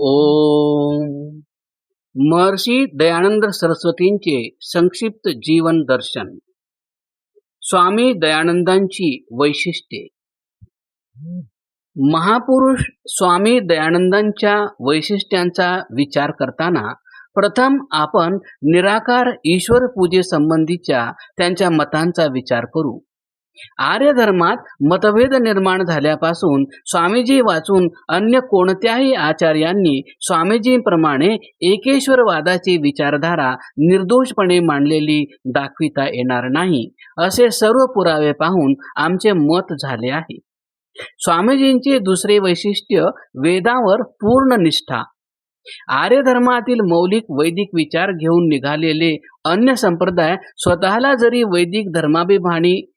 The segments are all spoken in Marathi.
ओम. महर्षी दयानंद सरस्वतींचे संक्षिप्त जीवन दर्शन. स्वामी दयानंदांची वैशिष्ट्ये. महापुरुष स्वामी दयानंदांच्या वैशिष्ट्यांचा विचार करताना प्रथम आपण निराकार ईश्वर पूजेसंबंधीच्या त्यांच्या मतांचा विचार करू. आर्य धर्मात मतभेद निर्माण झाल्यापासून स्वामीजी वाचून अन्य कोणत्याही आचार्यांनी स्वामीजींप्रमाणे एकेश्वरवादाची विचारधारा निर्दोषपणे मांडलेली दाखविता येणार नाही असे सर्व पुरावे पाहून आमचे मत झाले आहे. स्वामीजींचे दुसरे वैशिष्ट्य वेदावर पूर्ण निष्ठा. आर्य धर्मातील मौलिक वैदिक विचार घेऊन निघालेले अन्य संप्रदाय स्वतःला जरी वैदिक धर्माभिमानी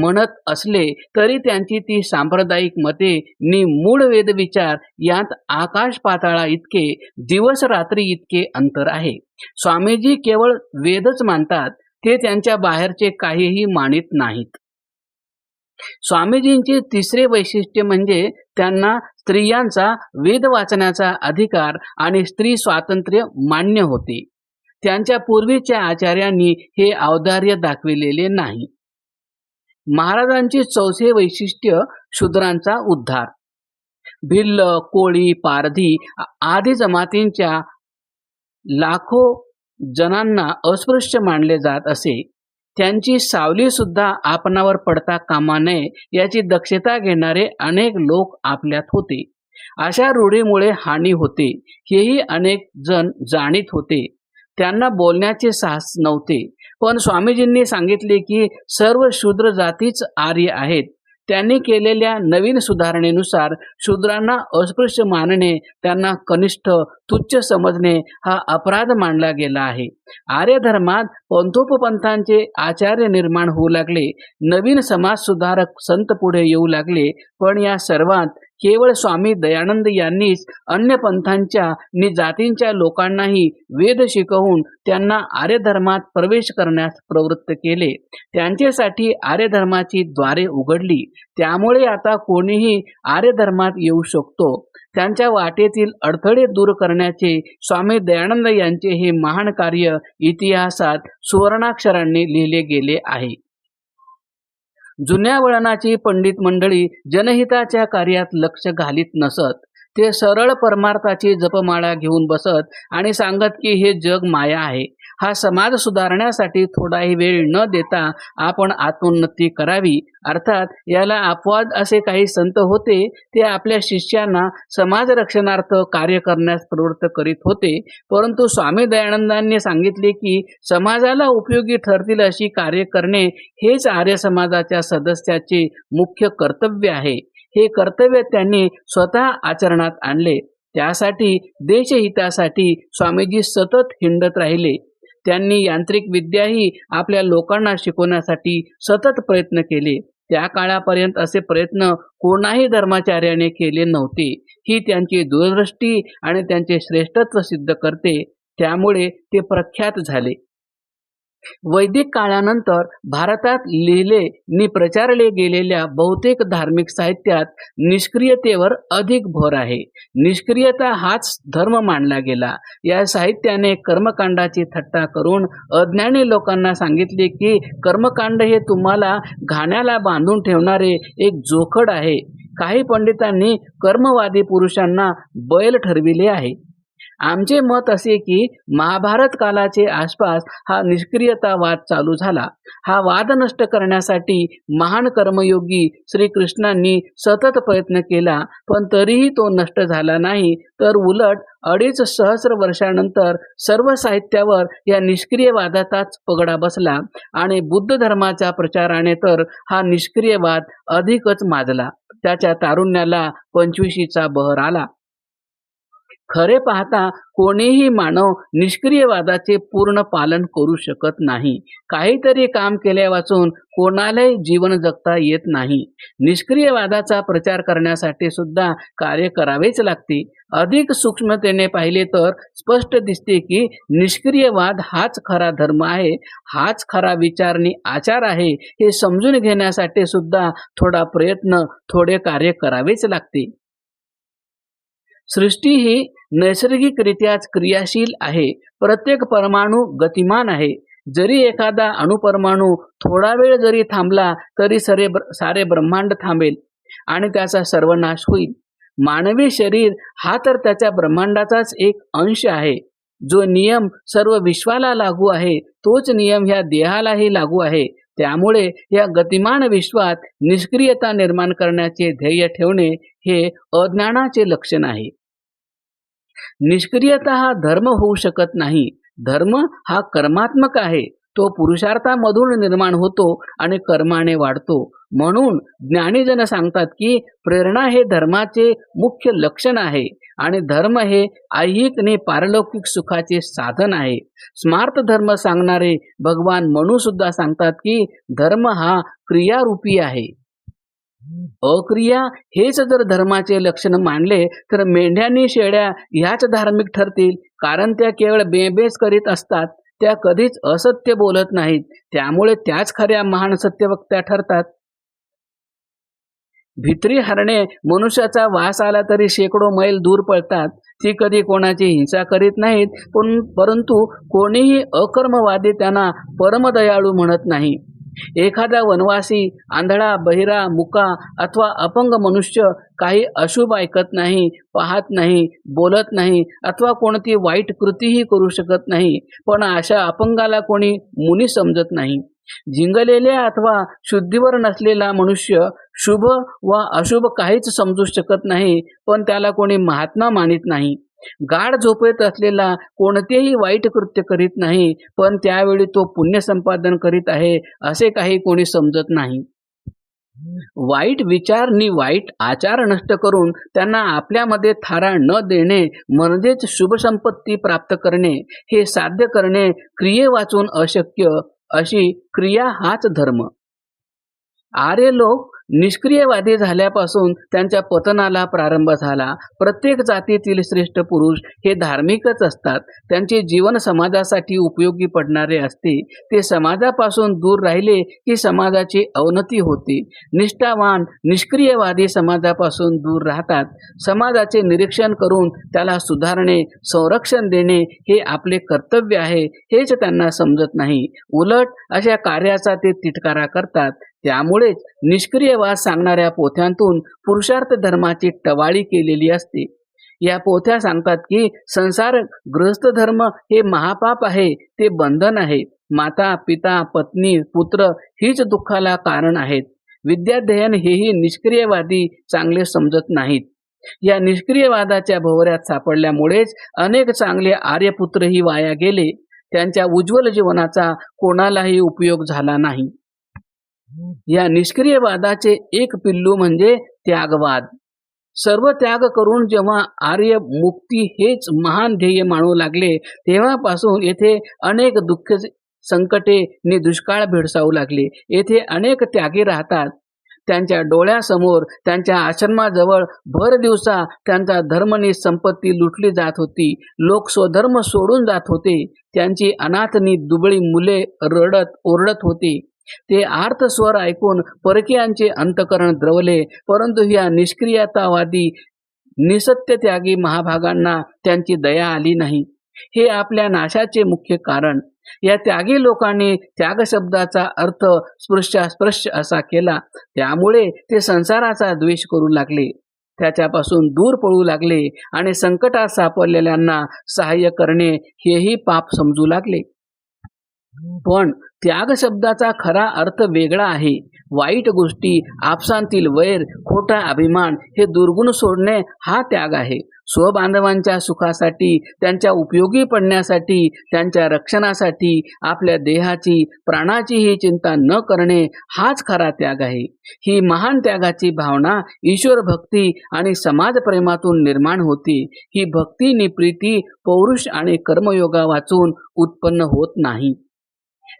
म्हणत असले तरी त्यांची ती सांप्रदायिक मते नि मूळ वेद विचार यात आकाश पाताळा इतके दिवस रात्री इतके अंतर आहे. स्वामीजी केवळ वेदच मानतात ते त्यांच्या बाहेरचे काहीही मानित नाहीत. स्वामीजींचे तिसरे वैशिष्ट्य म्हणजे त्यांना स्त्रियांचा वेद वाचण्याचा अधिकार आणि स्त्री स्वातंत्र्य मान्य होते. त्यांच्या पूर्वीच्या आचार्यांनी हे औदार्य दाखविलेले नाही. महाराजांचे चौथे वैशिष्ट्य शूद्रांचा उद्धार. भिल्ल कोळी पारधी आदी जमातींच्या लाखो जणांना अस्पृश्य मानले जात असे. त्यांची सावली सुद्धा आपणावर पडता कामा नये याची दक्षता घेणारे अनेक लोक आपल्यात होते. अशा रूढीमुळे हानी होते. हेही अनेक जण जाणीत होते. त्यांना बोलण्याचे साहस नव्हते. पण स्वामीजींनी सांगितले की सर्व शूद्र जातीच आर्य आहेत. त्यांनी केलेल्या नवीन सुधारणेनुसार शूद्रांना अस्पृश्य मानणे त्यांना कनिष्ठ तुच्छ समजणे हा अपराध मानला गेला आहे. आर्य धर्मात पंथोपंथांचे आचार्य निर्माण होऊ लागले. नवीन समाज सुधारक संत पुढे येऊ लागले. पण या सर्वात केवळ स्वामी दयानंद यांनीच अन्य पंथांच्या नि जातींच्या लोकांनाही वेद शिकवून त्यांना आर्य धर्मात प्रवेश करण्यास प्रवृत्त केले. त्यांच्यासाठी आर्य धर्माची द्वारे उघडली. त्यामुळे आता कोणीही आर्य धर्मात येऊ शकतो. त्यांच्या वाटेतील अडथळे दूर करण्याचे स्वामी दयानंद यांचे हे महान कार्य इतिहासात सुवर्णाक्षरांनी लिहिले गेले आहे. जुन्या वळणाची पंडित मंडळी जनहिताच्या कार्यात लक्ष घालीत नसत. ते सरळ परमार्थाची जपमाळा घेऊन बसत आणि सांगत की हे जग माया आहे. हा समाज सुधारण्यासाठी थोडाही वेळ न देता आपण आत्मोन्नती करावी. अर्थात याला अपवाद असे काही संत होते ते आपल्या शिष्यांना समाज रक्षणार्थ कार्य करण्यास प्रवृत्त करीत होते. परंतु स्वामी दयानंदांनी सांगितले की समाजाला उपयोगी ठरतील अशी कार्य करणे हेच आर्य समाजाच्या सदस्याचे मुख्य कर्तव्य आहे. हे कर्तव्य त्यांनी स्वतः आचरणात आणले. त्यासाठी देशहितासाठी स्वामीजी सतत हिंडत राहिले. त्यांनी यांत्रिक विद्याही आपल्या लोकांना शिकवण्यासाठी सतत प्रयत्न केले. त्या काळापर्यंत असे प्रयत्न कोणाही धर्माचार्याने केले नव्हते. ही त्यांची दूरदृष्टी आणि त्यांचे श्रेष्ठत्व सिद्ध करते. त्यामुळे ते प्रख्यात झाले. वैदिक काळानंतर भारतात लिहिले नि प्रचारले गेलेल्या बहुतेक धार्मिक साहित्यात निष्क्रियतेवर अधिक भर आहे. निष्क्रियता हाच धर्म मानला गेला. या साहित्याने कर्मकांडाची थट्टा करून अज्ञानी लोकांना सांगितले की कर्मकांड हे तुम्हाला घाण्याला बांधून ठेवणारे एक जोखड आहे. काही पंडितांनी कर्मवादी पुरुषांना बैल ठरविले आहे. आमचे मत असे की महाभारत कालाचे आसपास हा निष्क्रियतावाद चालू झाला. हा वाद नष्ट करण्यासाठी महान कर्मयोगी श्रीकृष्णांनी सतत प्रयत्न केला पण तरीही तो नष्ट झाला नाही. तर उलट अडीच सहस्र वर्षानंतर सर्व साहित्यावर या निष्क्रियवादाचाच पगडा बसला आणि बुद्ध धर्माच्या प्रचाराने तर हा निष्क्रियवाद अधिकच माजला. त्याच्या तारुण्याला पंचवीशीचा बहर आला. खरे पाहता कोणीही मानव निष्क्रियवादाचे पूर्ण पालन करू शकत नाही. काहीतरी काम केल्या वाचून कोणालाही जीवन जगता येत नाही. निष्क्रियवादाचा प्रचार करण्यासाठी सुद्धा कार्य करावेच लागते. अधिक सूक्ष्मतेने पाहिले तर स्पष्ट दिसते की निष्क्रियवाद हाच खरा धर्म आहे हाच खरा विचारणी आचार आहे हे समजून घेण्यासाठी सुद्धा थोडा प्रयत्न थोडे कार्य करावेच लागते. सृष्टी ही नैसर्गिकरित्याच क्रियाशील आहे. प्रत्येक परमाणू गतिमान आहे. जरी एखादा अणुपरमाणू थोडा वेळ जरी थांबला तरी सरे सारे ब्रह्मांड थांबेल आणि त्याचा सर्वनाश होईल. मानवी शरीर हा तर त्याच्या ब्रह्मांडाचाच एक अंश आहे. जो नियम सर्व विश्वाला लागू आहे तोच नियम ह्या देहालाही लागू आहे. त्यामुळे या गतिमान विश्वात निष्क्रियता निर्माण करण्याचे ध्येय ठेवणे हे अज्ञानाचे लक्षण आहे. निष्क्रियता हा धर्म होऊ शकत नाही. धर्म हा कर्मात्मक आहे. तो पुरुषार्थामधून निर्माण होतो आणि कर्माने वाढतो. म्हणून ज्ञानीजन सांगतात की प्रेरणा हे धर्माचे मुख्य लक्षण आहे आणि धर्म हे ऐहिक आणि पारलौकिक सुखाचे साधन आहे. स्मार्थ धर्म सांगणारे भगवान मनू सुद्धा सांगतात की धर्म हा क्रियारूपी आहे. अक्रिया हेच जर धर्माचे लक्षण मानले तर मेंढ्यांनी शेळ्या ह्याच धार्मिक ठरतील. कारण त्या केवळ बेबेस करीत असतात. त्या कधीच असत्य बोलत नाहीत. त्यामुळे त्याच खऱ्या महान सत्यवक्त्या ठरतात. भित्री हरणे मनुष्याचा वास आला तरी शेकडो मैल दूर पळतात. ती कधी कोणाची हिंसा करीत नाहीत पण परंतु कोणीही अकर्मवादी त्यांना परमदयाळू म्हणत नाही. एखादा वनवासी आंधळा बहिरा मुका अथवा अपंग मनुष्य काही अशुभ ऐकत नाही पाहत नाही बोलत नाही अथवा कोणती वाईट कृतीही करू शकत नाही पण अशा अपंगाला कोणी मुनी समजत नाही. जिंगलेल्या अथवा शुद्धीवर नसलेला मनुष्य शुभ व अशुभ काहीच समजू शकत नाही पण त्याला कोणी महात्मा मानित नाही. गाढ झोपेत असलेला कोणतेही वाईट कृत्य करीत नाही पण त्यावेळी तो पुण्य संपादन करीत आहे असे काही कोणी समजत नाही. वाईट विचार नि वाईट आचार नष्ट करून त्यांना आपल्यामध्ये थारा न देणे म्हणजेच शुभसंपत्ती प्राप्त करणे हे साध्य करणे क्रिये वाचून अशक्य अशी क्रिया हाच धर्म. आर्य लोक निष्क्रियवादी झाल्यापासून त्यांच्या पतनाला प्रारंभ झाला. प्रत्येक जातीतील श्रेष्ठ पुरुष हे धार्मिकच असतात. त्यांचे जीवन समाजासाठी उपयोगी पडणारे असते. ते समाजापासून दूर राहिले की समाजाची अवनती होते. निष्ठावान निष्क्रियवादी समाजापासून दूर राहतात. समाजाचे निरीक्षण करून त्याला सुधारणे संरक्षण देणे हे आपले कर्तव्य आहे हेच त्यांना समजत नाही. उलट अशा कार्याचा ते तिटकारा करतात. त्यामुळेच निष्क्रियवाद सांगणाऱ्या पोथ्यांतून पुरुषार्थ धर्माची टवाळी केलेली असते. या पोथ्या सांगतात की संसार ग्रस्त धर्म हे महापाप आहे ते बंधन आहे. माता पिता पत्नी पुत्र हीच दुःखाला कारण आहेत. विद्याध्ययन हेही निष्क्रियवादी चांगले समजत नाहीत. या निष्क्रियवादाच्या भोवऱ्यात सापडल्यामुळेच अनेक चांगले आर्यपुत्रही वाया गेले. त्यांच्या उज्ज्वल जीवनाचा कोणालाही उपयोग झाला नाही. या निष्क्रियवादाचे एक पिल्लू म्हणजे त्यागवाद. सर्व त्याग करून जेव्हा आर्य मुक्ती हेच महान ध्येय मानू लागले तेव्हापासून येथे अनेक दुःख संकटे नि दुष्काळ भेडसावू लागले. येथे अनेक त्यागी राहतात. त्यांच्या डोळ्यासमोर त्यांच्या आश्रमाजवळ भर दिवसा त्यांचा धर्मनी संपत्ती लुटली जात होती. लोक स्वधर्म सोडून जात होते. त्यांची अनाथनी दुबळी मुले रडत ओरडत होती. ते आर्थ स्वर ऐकून परकीयांचे अंतकरण द्रवले परंतु या निष्क्रियतावादी निसत्य त्यागी महाभागांना त्यांची दया आली नाही. हे आपल्या नाशाचे मुख्य कारण. या त्यागी लोकांनी त्याग शब्दाचा अर्थ स्पृश्यास्पृश्य असा केला. त्यामुळे ते संसाराचा द्वेष करू लागले. त्याच्यापासून दूर पळू लागले आणि संकटात सापडलेल्यांना सहाय्य करणे हेही पाप समजू लागले. पण त्याग शब्दाचा खरा अर्थ वेगळा आहे. वाईट गोष्टी आपसांतील वैर खोटा अभिमान हे दुर्गुण सोडणे हा त्याग आहे. स्वबांधवांच्या सुखासाठी त्यांच्या उपयोगी पडण्यासाठी त्यांच्या रक्षणासाठी आपल्या देहाची प्राणाचीही चिंता न करणे हाच खरा त्याग आहे. ही महान त्यागाची भावना ईश्वर भक्ती आणि समाज प्रेमातून निर्माण होती. ही भक्तीनि प्रीती पौरुष आणि कर्मयोगा वाचून उत्पन्न होत नाही.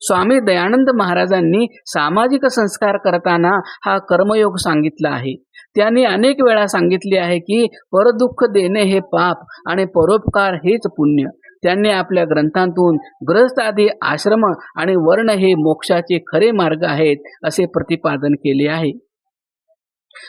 स्वामी दयानंद महाराजांनी सामाजिक संस्कार करताना हा कर्मयोग सांगितला आहे. त्यांनी अनेक वेळा सांगितले आहे की परदुःख देणे हे पाप आणि परोपकार हेच पुण्य. त्यांनी आपल्या ग्रंथांतून ग्रस्त आश्रम आणि वर्ण हे मोक्षाचे खरे मार्ग आहेत असे प्रतिपादन केले आहे.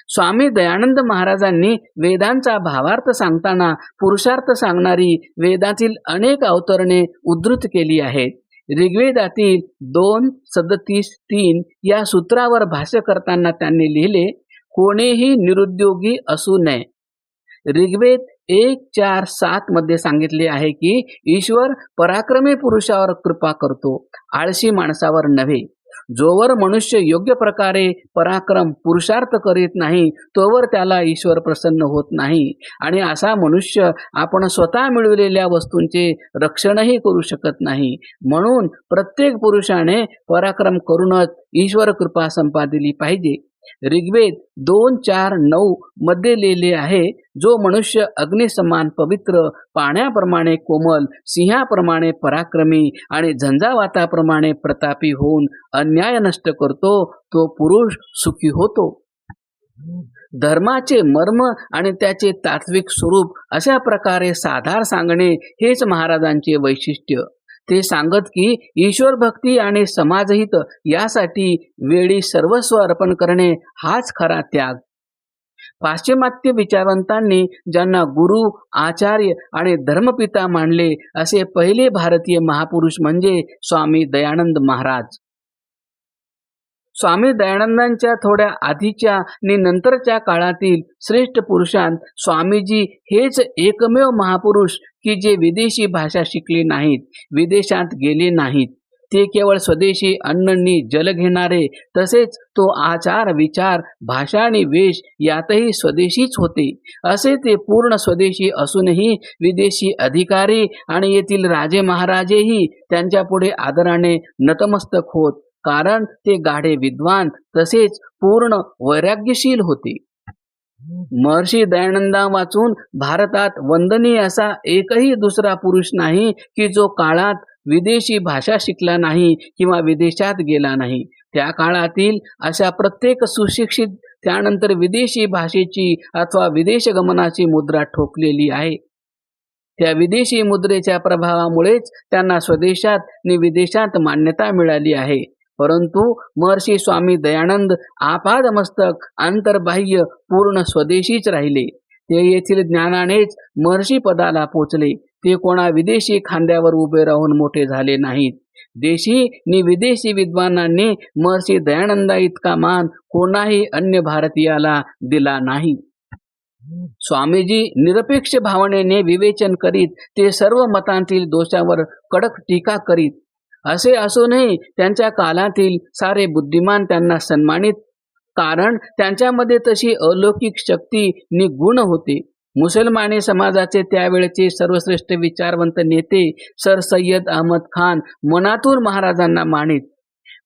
स्वामी दयानंद महाराजांनी वेदांचा भावार्थ सांगताना पुरुषार्थ सांगणारी वेदातील अनेक अवतरणे उद्धृत केली आहेत. ऋग्वेदातील दोन सदतीस तीन या सूत्रावर भाष्य करताना त्यांनी लिहिले कोणीही निरुद्योगी असू नये. ऋग्वेद एक चार सात मध्ये सांगितले आहे की ईश्वर पराक्रमी पुरुषावर कृपा करतो आळशी माणसावर नव्हे. जोवर मनुष्य योग्य प्रकारे पराक्रम पुरुषार्थ करीत नाही तोवर त्याला ईश्वर प्रसन्न होत नाही. आणि असा मनुष्य आपण स्वतः मिळवलेल्या वस्तूंचे रक्षणही करू शकत नाही. म्हणून प्रत्येक पुरुषाने पराक्रम करूनच ईश्वर कृपा संपादिली पाहिजे. ऋग्वेद दोन चार नऊ मध्ये लिहिले आहे जो मनुष्य अग्निसमान पवित्र पाण्याप्रमाणे कोमल सिंहाप्रमाणे पराक्रमी आणि झंझावाताप्रमाणे प्रतापी होऊन अन्याय नष्ट करतो तो पुरुष सुखी होतो. धर्माचे मर्म आणि त्याचे तात्विक स्वरूप अशा प्रकारे साधार सांगणे हेच महाराजांचे वैशिष्ट्य. ते सांगत की ईश्वर भक्ती आणि समाजहित यासाठी वेळी सर्वस्व अर्पण करणे हाच खरा त्याग. पाश्चिमात्य विचारवंतांनी ज्यांना गुरु आचार्य आणि धर्मपिता मानले असे पहिले भारतीय महापुरुष म्हणजे स्वामी दयानंद महाराज. स्वामी दयानंदांच्या थोड्या आधीच्या आणि नंतरच्या काळातील श्रेष्ठ पुरुषांत स्वामीजी हेच एकमेव महापुरुष की जे विदेशी भाषा शिकले नाहीत विदेशात गेले नाहीत. ते केवळ स्वदेशी अन्ननी जल घेणारे तसेच तो आचार विचार भाषा आणि वेश यातही स्वदेशीच होते. असे ते पूर्ण स्वदेशी असूनही विदेशी अधिकारी आणि येथील राजे महाराजेही त्यांच्यापुढे आदराने नतमस्तक होत कारण ते गाढे विद्वान तसेच पूर्ण वैराग्यशील होते. महर्षी दयानंदा वाचून भारतात वंदनीय असा एकही दुसरा पुरुष नाही की जो काळात विदेशी भाषा शिकला नाही किंवा विदेशात गेला नाही. त्या काळातील अशा प्रत्येक सुशिक्षित त्यानंतर विदेशी भाषेची अथवा विदेश गमनाची मुद्रा ठोकलेली आहे. त्या विदेशी मुद्रेच्या प्रभावामुळेच त्यांना स्वदेशात आणि विदेशात मान्यता मिळाली आहे. परंतु महर्षी स्वामी दयानंद आपादमस्तक आंतरबाह्य पूर्ण स्वदेशीच राहिले. ते येथील ज्ञानानेच महर्षी पदाला पोचले. ते कोणा विदेशी खांद्यावर उभे राहून मोठे झाले नाहीत. देशी नि विदेशी विद्वानांनी महर्षी दयानंदा इतका मान कोणाही अन्य भारतीयाला दिला नाही. स्वामीजी निरपेक्ष भावनेने विवेचन करीत ते सर्व मतांतील दोषावर कडक टीका करीत असे असूनही त्यांच्या कालातील सारे बुद्धिमान त्यांना सन्मानित. कारण त्यांच्यामध्ये तशी अलौकिक शक्ती निगुण होती होते. मुसलमानी समाजाचे त्यावेळेचे सर्वश्रेष्ठ विचारवंत नेते सर सय्यद अहमद खान मनातून महाराजांना मानित.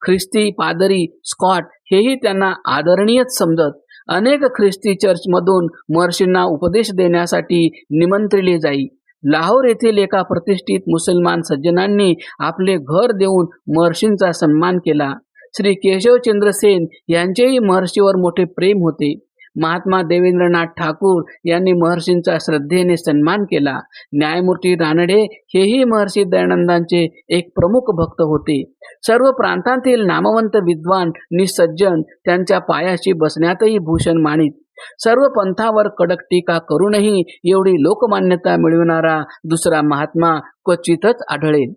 ख्रिस्ती पादरी स्कॉट हेही त्यांना आदरणीयच समजत. अनेक ख्रिस्ती चर्चमधून महर्षींना उपदेश देण्यासाठी निमंत्रिले जाई. लाहोर येथील एका प्रतिष्ठित मुसलमान सज्जनांनी आपले घर देऊन महर्षींचा सन्मान केला. श्री केशवचंद्र सेन यांचेही महर्षीवर मोठे प्रेम होते. महात्मा देवेंद्रनाथ ठाकूर यांनी महर्षींचा श्रद्धेने सन्मान केला. न्यायमूर्ती रानडे हेही महर्षी दयानंदांचे एक प्रमुख भक्त होते. सर्व प्रांतांतील नामवंत विद्वान निसज्जन त्यांच्या पायाशी बसण्यातही भूषण मानित. सर्व पंथावर कडक टीका करूनही एवढी लोकमान्यता मिळविणारा दुसरा महात्मा क्वचितच आढळेल.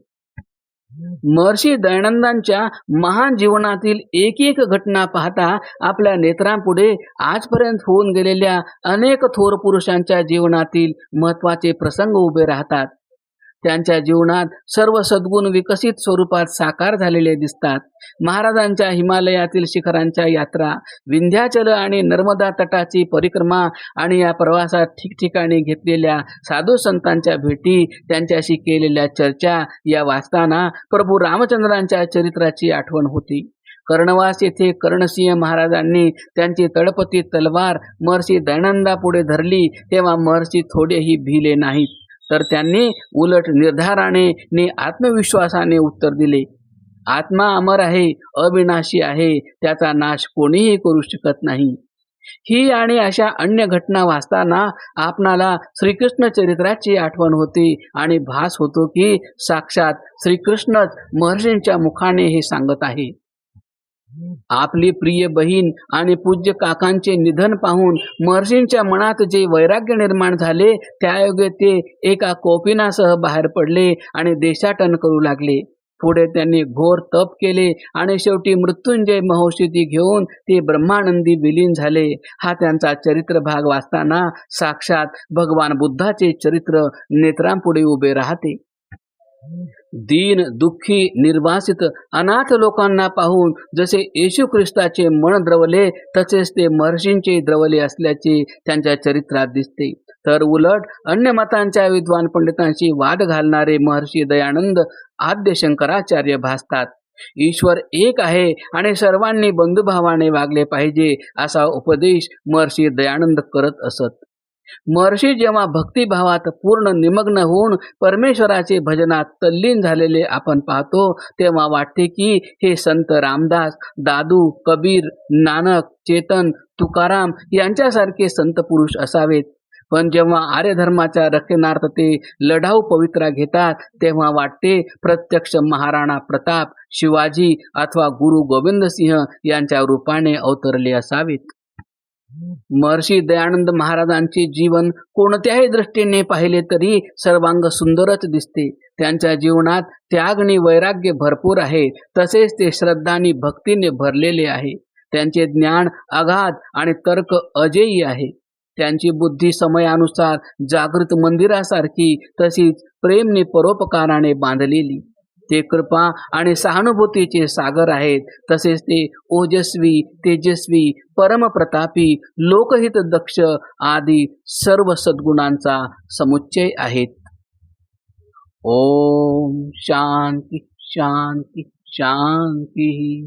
महर्षी दयानंदांच्या महान जीवनातील एक एक घटना पाहता आपल्या नेत्रांपुढे आजपर्यंत होऊन गेलेल्या अनेक थोर पुरुषांच्या जीवनातील महत्त्वाचे प्रसंग उभे राहतात. त्यांच्या जीवनात सर्व सद्गुण विकसित स्वरूपात साकार झालेले दिसतात. महाराजांच्या हिमालयातील शिखरांच्या यात्रा विंध्याचल आणि नर्मदा तटाची परिक्रमा आणि या प्रवासात ठिकठिकाणी घेतलेल्या साधू संतांच्या भेटी त्यांच्याशी केलेल्या चर्चा या वाचताना प्रभू रामचंद्रांच्या चरित्राची आठवण होती. कर्णवास येथे कर्णसिंह महाराजांनी त्यांची तळपती तलवार महर्षी दयानंदापुढे धरली तेव्हा महर्षी थोडेही भिले नाहीत. तर त्यांनी उलट निर्धाराने ने आत्मविश्वासाने उत्तर दिले. आत्मा अमर आहे अविनाशी आहे त्याचा नाश कोणीही करू शकत नाही. ही आणि अशा अन्य घटना वाचताना आपणाला श्रीकृष्ण चरित्राची आठवण होती आणि भास होतो की साक्षात श्रीकृष्णच महर्षींच्या मुखाने हे सांगत आहे. आपली प्रिय बहीण आणि पूज्य काकांचे निधन पाहून महर्षींच्या मनात जे वैराग्य निर्माण झाले त्यायोगे ते एका कोपिनासह बाहेर पडले आणि देशाटन करू लागले. पुढे त्यांनी घोर तप केले आणि शेवटी मृत्युंजय महोषिती घेऊन ते ब्रह्मानंदी विलीन झाले. हा त्यांचा चरित्र भाग वाचताना साक्षात भगवान बुद्धाचे चरित्र नेत्रांपुढे उभे राहते. दीन दुःखी निर्वासित अनाथ लोकांना पाहून जसे येशू ख्रिस्ताचे मन द्रवले तसेच ते महर्षींचे द्रवले असल्याचे त्यांच्या चरित्रात दिसते. तर उलट अन्य मतांच्या विद्वान पंडितांशी वाद घालणारे महर्षी दयानंद आद्य शंकराचार्य भासतात. ईश्वर एक आहे आणि सर्वांनी बंधुभावाने वागले पाहिजे असा उपदेश महर्षी दयानंद करत असत. महर्षी जेव्हा भक्तिभावात पूर्ण निमग्न होऊन परमेश्वराचे भजनात तल्लीन झालेले आपण पाहतो तेव्हा वाटते की हे संत रामदास दादू कबीर नानक चेतन तुकाराम यांच्यासारखे संत पुरुष असावेत. पण जेव्हा आर्यधर्माच्या रक्षणार्थ ते लढाऊ पवित्रा घेतात तेव्हा वाटते प्रत्यक्ष महाराणा प्रताप शिवाजी अथवा गुरु गोविंद सिंह यांच्या रूपाने अवतरले असावेत. महर्षी दयानंद महाराजांचे जीवन कोणत्याही दृष्टीने पाहिले तरी सर्वांग सुंदरच दिसते. त्यांच्या जीवनात त्याग आणि वैराग्य भरपूर आहे. तसेच ते श्रद्धानी भक्तीने भरलेले आहे. त्यांचे ज्ञान अगाध आणि तर्क अजेयी आहे. त्यांची बुद्धी समयानुसार जागृत मंदिरासारखी तशीच प्रेमने परोपकाराने बांधलेली. ते कृपा आणि सहानुभूतीचे सागर आहेत. तसेच ते ओजस्वी तेजस्वी परमप्रतापी लोकहित दक्ष आदी सर्व सद्गुणांचा समुच्चय आहेत. ओम शांती शांती शांती.